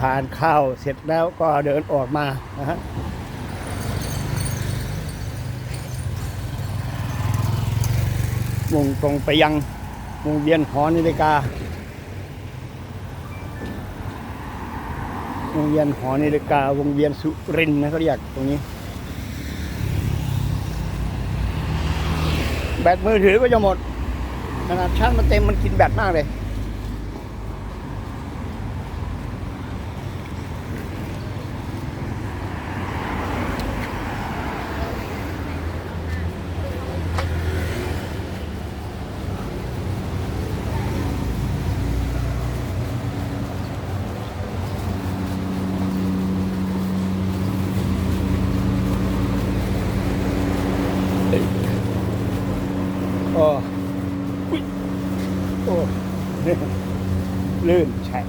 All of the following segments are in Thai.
ทานข้าวเสร็จแล้วก็เดินออกมานะฮะมุ่งตรงไปยังวงเวียนหอนาฬิกาวงเวียนหอนาฬิกาวงเวียนสุรินนะเขาเรียกตรงนี้ แบตมือถือก็จะหมดขนาดชาร์จมันเต็มมันกินแบตมากเลย โอ้อุ๊ยโอ้ลื่นแฉะ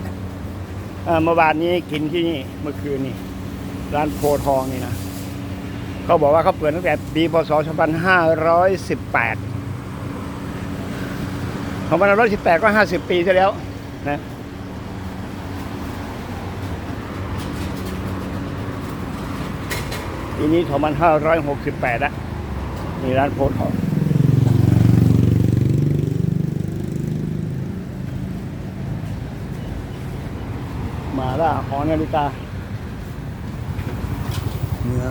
อ่าเมื่อวานนี้กินที่นี่ เมื่อคืนนี่ ร้านโพธิ์ทองนี่นะเขาบอกว่าเขาเปิดตั้งแต่ปีพศ 2518 2518 ก็ 50 ปีที่แล้วนะปีนี้ 2568แล้ว นี่ร้านโพธิ์ทองมาล่าหอนาฬิกาเนื้อ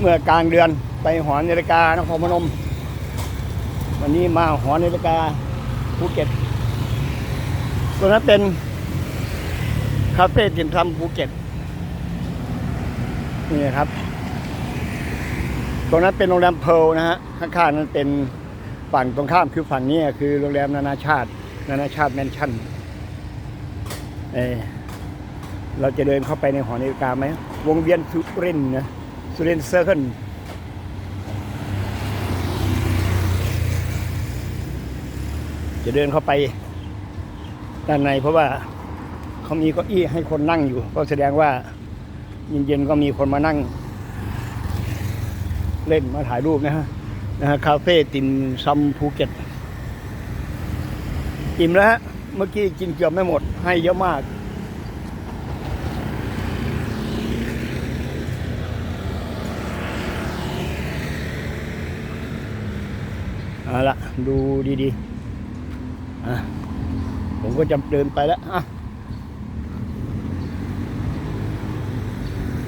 เมื่อกลางเดือนไปหอนาฬิกานครพนม วันนี้มาหอนาฬิกาภูเก็ตตัวนั้นเป็น คาเฟ่ติ่มซำภูเก็ตนี่ครับ ตรงนั้นเป็นโรงแรมเพลนะฮะข้างๆนั้นเป็นฝั่งตรงข้ามคือฝั่งนี้คือโรงแรมนานาชาติ นานาชาติแมนชั่นเอเราจะเดินเข้าไปในหอนาฬิกาไหมวงเวียนสุรินนะสุรินเซอร์เคิลจะเดินเข้าไปด้านในเพราะว่า เขามีเก้าอี้ให้คนนั่งอยู่ ก็แสดงว่าเย็นๆก็มีคนมานั่ง เล่นมาถ่ายรูปนะฮะนะฮะคาเฟ่ติมซำภูเก็ตอิ่มแล้วฮะเมื่อกี้กินเกือบไม่หมด ให้เยอะมากเอาละดูดีๆอะผมก็จะเดินไปแล้วอะอะ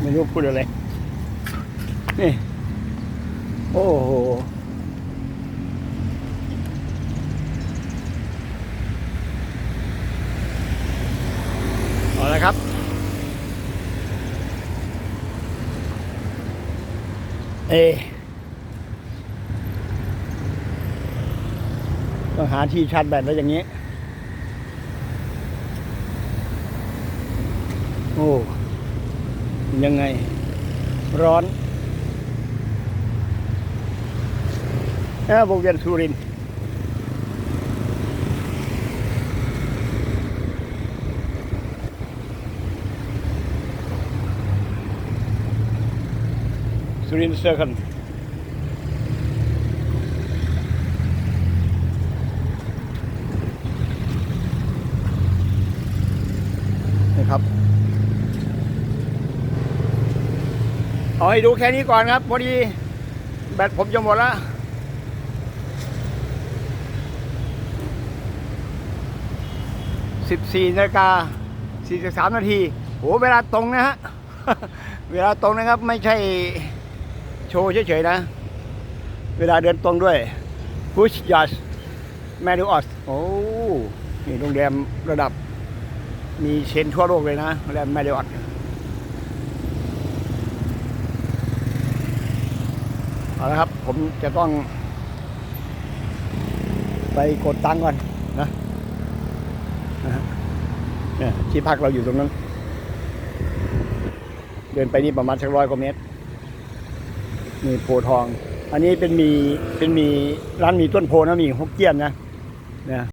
ไม่รู้พูดอะไร นี่ โอ้โห เอาละครับ เอต้องหาที่ชาร์จแบตไว้อย่างนี้ โอ้ยังไง ร้อนเอบวงเวียนสุรินสุรินเซอร์คันนะครับ เอาให้ดูแค่นี้ก่อนครับ พอดี แบตผมจะหมดแล้วสิบสี่นาฬิกาสี่สิบสามนาทีโหเวลาตรงนะฮะ เวลาตรงนะครับ ไม่ใช่โชว์เฉยๆนะ เวลาเดินตรงด้วย Push Yacht m a r r i o t โอ้นี่โรงแรมระดับ มีเชนทั่วโลกเลยนะโรงแรม m a r r i o เอาละครับ ผมจะต้อง ไปกดตังค์ก่อนนะนะฮะเนี่ยที่พักเราอยู่ตรงนั้น เดินไปนี่ประมาณสักร้อยกว่าเมตรมีโพทอง อันนี้เป็นมีเป็นมีร้านมีต้นโพนะมีฮกเกี้ยนนะเนี่ย